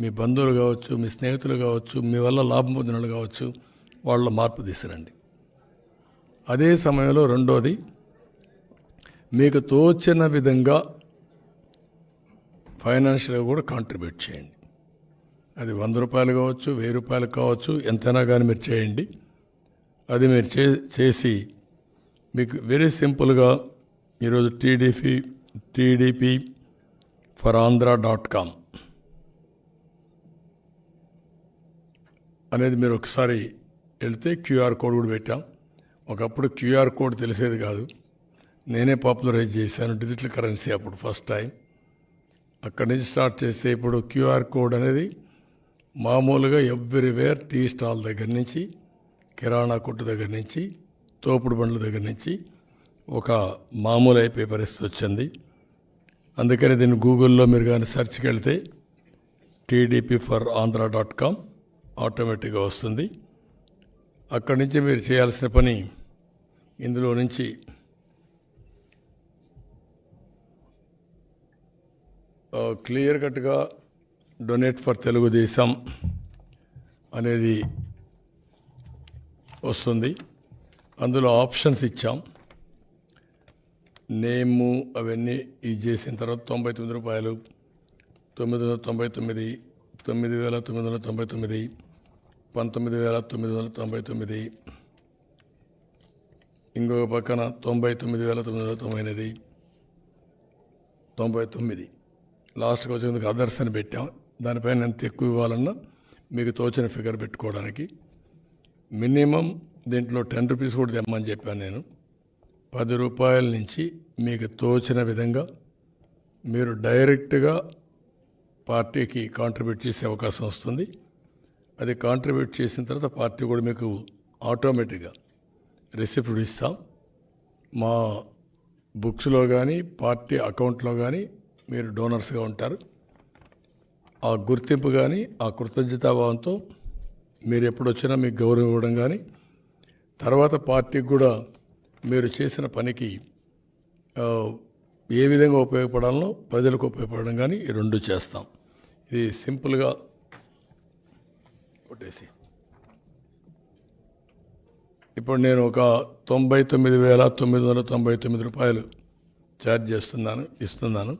మీ బంధువులు కావచ్చు మీ స్నేహితులు కావచ్చు మీ వల్ల లాభం పొందిన వాళ్ళు కావచ్చు వాళ్ళ మార్పు తీసుకురండి అదే సమయంలో రెండోది మీకు తోచిన విధంగా ఫైనాన్షియల్గా కూడా కాంట్రిబ్యూట్ చేయండి. అది వంద రూపాయలు కావచ్చు వెయ్యి రూపాయలు కావచ్చు ఎంతైనా కానీ మీరు చేయండి. అది మీరు చే చేసి మీకు వెరీ సింపుల్గా ఈరోజు TDP TDP for Andhra dot com అనేది మీరు ఒకసారి వెళ్తే క్యూఆర్ కోడ్ కూడా పెట్టాం. ఒకప్పుడు క్యూఆర్ కోడ్ తెలిసేది కాదు. నేనే పాపులరైజ్ చేశాను డిజిటల్ కరెన్సీ అప్పుడు ఫస్ట్ టైం. అక్కడి నుంచి స్టార్ట్ చేస్తే ఇప్పుడు క్యూఆర్ కోడ్ అనేది మామూలుగా ఎవ్రీవేర్ టీ స్టాల్ దగ్గర నుంచి కిరాణా కొట్టు దగ్గర నుంచి తోపుడు బండ్ల దగ్గర నుంచి ఒక మామూలు అయిపోయే పరిస్థితి వచ్చింది. అందుకని దీన్ని గూగుల్లో మీరు కానీ సెర్చ్కి వెళ్తే TDP for Andhra dot com ఆటోమేటిక్గా వస్తుంది. అక్కడి నుంచి మీరు చేయాల్సిన పని ఇందులో నుంచి క్లియర్ కట్గా డొనేట్ ఫర్ తెలుగుదేశం అనేది వస్తుంది. అందులో ఆప్షన్స్ ఇచ్చాం. నేము అవన్నీ ఇది చేసిన తర్వాత తొంభై తొమ్మిది రూపాయలు తొమ్మిది వందల తొంభై తొమ్మిది తొమ్మిది వేల తొమ్మిది వందల తొంభై తొమ్మిది పంతొమ్మిది వేల తొమ్మిది వందల తొంభై తొమ్మిది. ఇంకొక పక్కన తొంభై తొమ్మిది వేల తొమ్మిది వందల తొంభై ఎనిమిది. తొంభై తొమ్మిది. లాస్ట్కి వచ్చేందుకు అదర్స్ అని పెట్టాం. దానిపైన ఎంత ఎక్కువ ఇవ్వాలన్నా మీకు తోచిన ఫిగర్ పెట్టుకోవడానికి. మినిమం దీంట్లో టెన్ రూపీస్ కూడా తెమ్మని చెప్పాను నేను. పది రూపాయల నుంచి మీకు తోచిన విధంగా మీరు డైరెక్ట్గా పార్టీకి కాంట్రిబ్యూట్ చేసే అవకాశం వస్తుంది. అది కాంట్రిబ్యూట్ చేసిన తర్వాత పార్టీ కూడా మీకు ఆటోమేటిక్గా రిసిప్ట్ ఇస్తాం. మా బుక్స్లో కానీ పార్టీ అకౌంట్లో కానీ మీరు డోనర్స్గా ఉంటారు. ఆ గుర్తింపు కానీ ఆ కృతజ్ఞతాభావంతో మీరు ఎప్పుడు వచ్చినా మీకు గౌరవం ఇవ్వడం కానీ తర్వాత పార్టీకి కూడా మీరు చేసిన పనికి ఏ విధంగా ఉపయోగపడాలనో ప్రజలకు ఉపయోగపడడం కానీ ఈ రెండు చేస్తాం. ఇది సింపుల్గా కొట్టేసి ఇప్పుడు నేను ఒక తొంభై తొమ్మిది వేల తొమ్మిది వందల తొంభై తొమ్మిది రూపాయలు ఛార్జ్ చేస్తున్నాను ఇస్తున్నాను.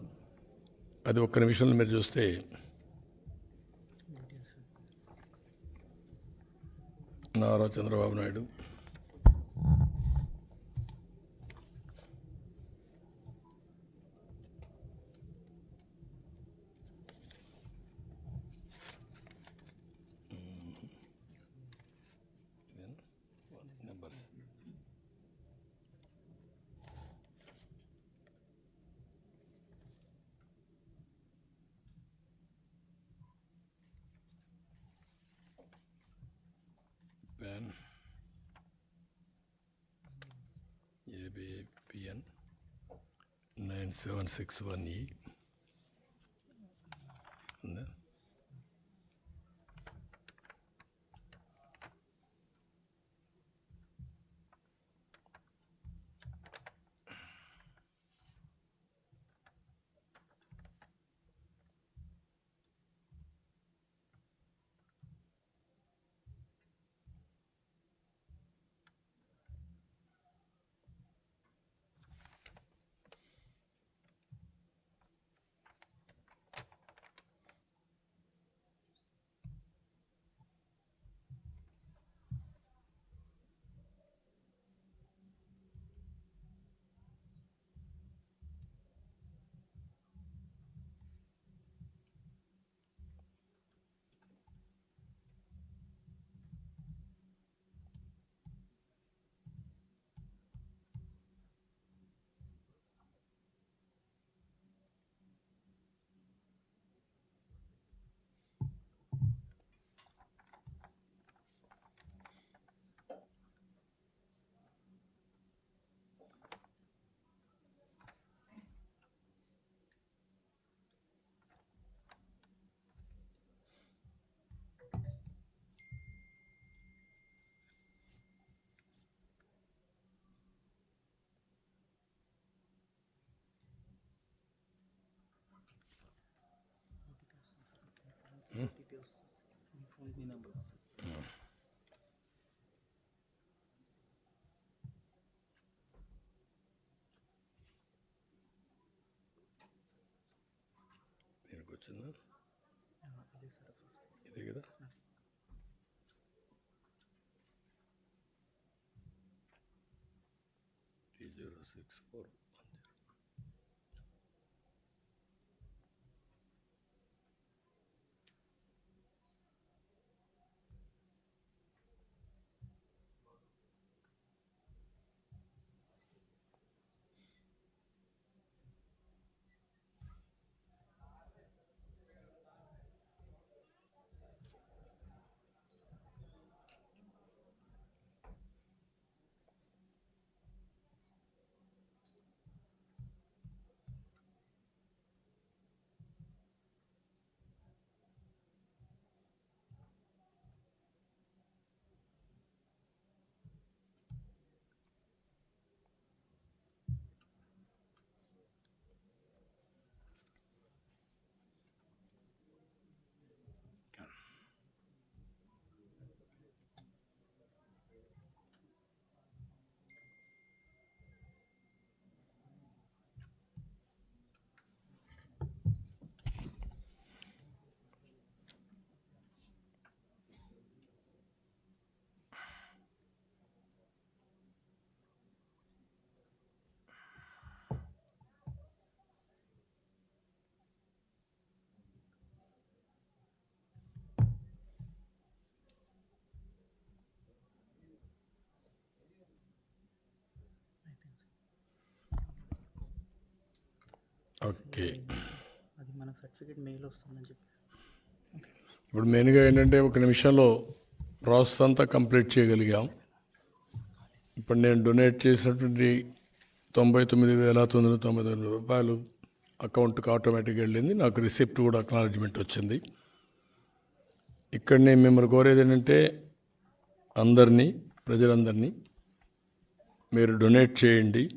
అది ఒక్క నిమిషంలో మీరు చూస్తే Nara Chandrababu Naidu ICBPN nine seven six one ఈ ఉందా దీనికి వచ్చిందా ఇదే కదా T zero six four okay. అది మనకు సర్టిఫికేట్ మెయిల్ వస్తుందని చెప్పి. ఇప్పుడు మెయిన్గా ఏంటంటే ఒక నిమిషంలో ప్రాసెస్ అంతా కంప్లీట్ చేయగలిగాం. ఇప్పుడు నేను డొనేట్ చేసినటువంటి తొంభై తొమ్మిది వేల తొమ్మిది వందల తొంభై తొమ్మిది రూపాయలు అకౌంట్కి ఆటోమేటిక్గా వెళ్ళింది. నాకు రిసిప్ట్ కూడా అక్నాలజ్మెంట్ వచ్చింది. ఇక్కడ నేను మిమ్మల్ని కోరేది ఏంటంటే అందరినీ ప్రజలందరినీ మీరు డొనేట్ చేయండి.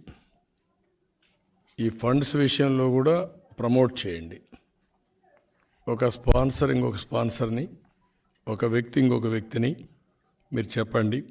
ఈ ఫండ్స్ విషయంలో కూడా ప్రమోట్ చేయండి. ఒక స్పాన్సర్ ఇంకొక స్పాన్సర్ని ఒక వ్యక్తి ఇంకొక వ్యక్తిని మీరు చెప్పండి.